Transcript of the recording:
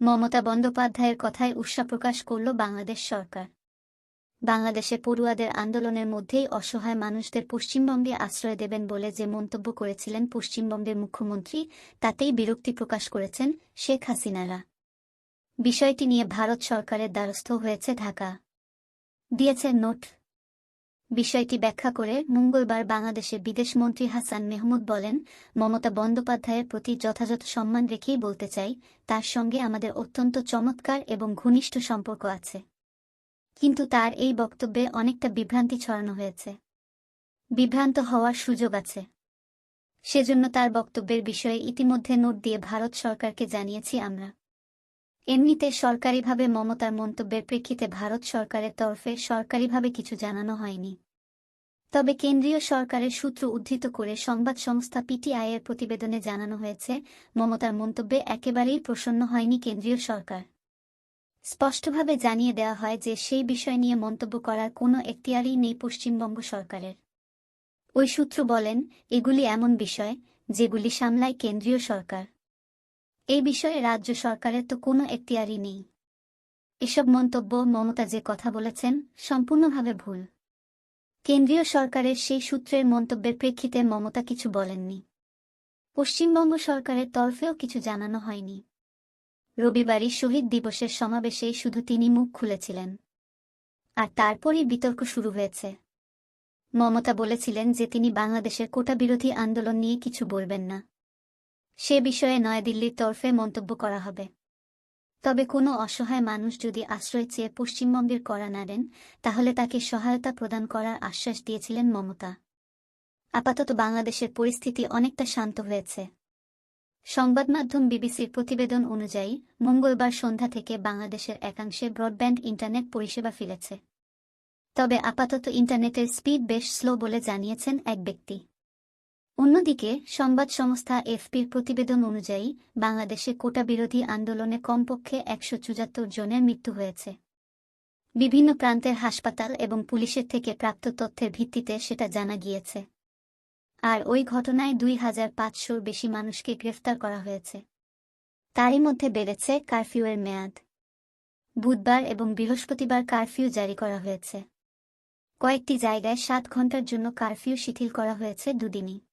মমতা বন্দ্যোপাধ্যায়ের কথায় উৎসাহ প্রকাশ করল বাংলাদেশ সরকার। বাংলাদেশে পড়ুয়াদের আন্দোলনের মধ্যেই অসহায় মানুষদের পশ্চিমবঙ্গে আশ্রয় দেবেন বলে যে মন্তব্য করেছিলেন পশ্চিমবঙ্গের মুখ্যমন্ত্রী, তাতেই বিরক্তি প্রকাশ করেছেন শেখ হাসিনারা। বিষয়টি নিয়ে ভারত সরকারের দ্বারস্থ হয়েছে ঢাকা। দিয়েছে নোট। বিষয়টি ব্যাখ্যা করে মঙ্গলবার বাংলাদেশের বিদেশমন্ত্রী হাসান মেহমুদ বলেন, মমতা বন্দ্যোপাধ্যায়ের প্রতি যথাযথ সম্মান রেখেই বলতে চাই, তার সঙ্গে আমাদের অত্যন্ত চমৎকার এবং ঘনিষ্ঠ সম্পর্ক আছে। কিন্তু তার এই বক্তব্যে অনেকটা বিভ্রান্তি ছড়ানো হয়েছে। বিভ্রান্ত হওয়ার সুযোগ আছে। সেজন্য তার বক্তব্যের বিষয়ে ইতিমধ্যে নোট দিয়ে ভারত সরকারকে জানিয়েছি আমরা। এমনিতে সরকারিভাবে মমতার মন্তব্যের প্রেক্ষিতে ভারত সরকারের তরফে সরকারিভাবে কিছু জানানো হয়নি। তবে কেন্দ্রীয় সরকারের সূত্র উদ্ধৃত করে সংবাদ সংস্থা পিটিআইয়ের প্রতিবেদনে জানানো হয়েছে, মমতার মন্তব্যে একেবারেই প্রসন্ন হয়নি কেন্দ্রীয় সরকার। স্পষ্টভাবে জানিয়ে দেওয়া হয় যে সেই বিষয় নিয়ে মন্তব্য করার কোনো এখতিয়ারই নেই পশ্চিমবঙ্গ সরকারের। ওই সূত্র বলেন, এগুলি এমন বিষয় যেগুলি সামলায় কেন্দ্রীয় সরকার। এই বিষয়ে রাজ্য সরকারের তো কোনো এখতিয়ারই নেই। এসব মন্তব্য মমতা যে কথা বলেছেন, সম্পূর্ণভাবে ভুল। কেন্দ্রীয় সরকারের সেই সূত্রের মন্তব্যের প্রেক্ষিতে মমতা কিছু বলেননি। পশ্চিমবঙ্গ সরকারের তরফেও কিছু জানানো হয়নি। রবিবারই শহীদ দিবসের সমাবেশে শুধু তিনি মুখ খুলেছিলেন। আর তারপরই বিতর্ক শুরু হয়েছে। মমতা বলেছিলেন যে তিনি বাংলাদেশের কোটা বিরোধী আন্দোলন নিয়ে কিছু বলবেন না। সে বিষয়ে নয়াদিল্লির তরফে মন্তব্য করা হবে। তবে কোনো অসহায় মানুষ যদি আশ্রয় চেয়ে পশ্চিমবঙ্গের করা না দেন, তাহলে তাকে সহায়তা প্রদান করার আশ্বাস দিয়েছিলেন মমতা। আপাতত বাংলাদেশের পরিস্থিতি অনেকটা শান্ত হয়েছে। সংবাদ মাধ্যম বিবিসির প্রতিবেদন অনুযায়ী, মঙ্গলবার সন্ধ্যা থেকে বাংলাদেশের একাংশে ব্রডব্যান্ড ইন্টারনেট পরিষেবা ফিরেছে। তবে আপাতত ইন্টারনেটের স্পিড বেশ স্লো বলে জানিয়েছেন এক ব্যক্তি। অন্যদিকে, সংবাদ সংস্থা এফপির প্রতিবেদন অনুযায়ী, বাংলাদেশে কোটা বিরোধী আন্দোলনে কমপক্ষে একশো চুয়াত্তর জনের মৃত্যু হয়েছে। বিভিন্ন প্রান্তের হাসপাতাল এবং পুলিশের থেকে প্রাপ্ত তথ্যের ভিত্তিতে সেটা জানা গিয়েছে। আর ওই ঘটনায় দুই হাজার পাঁচশোর বেশি মানুষকে গ্রেফতার করা হয়েছে। তারই মধ্যে বেড়েছে কারফিউয়ের মেয়াদ। বুধবার এবং বৃহস্পতিবার কারফিউ জারি করা হয়েছে। কয়েকটি জায়গায় সাত ঘণ্টার জন্য কারফিউ শিথিল করা হয়েছে দুদিনই।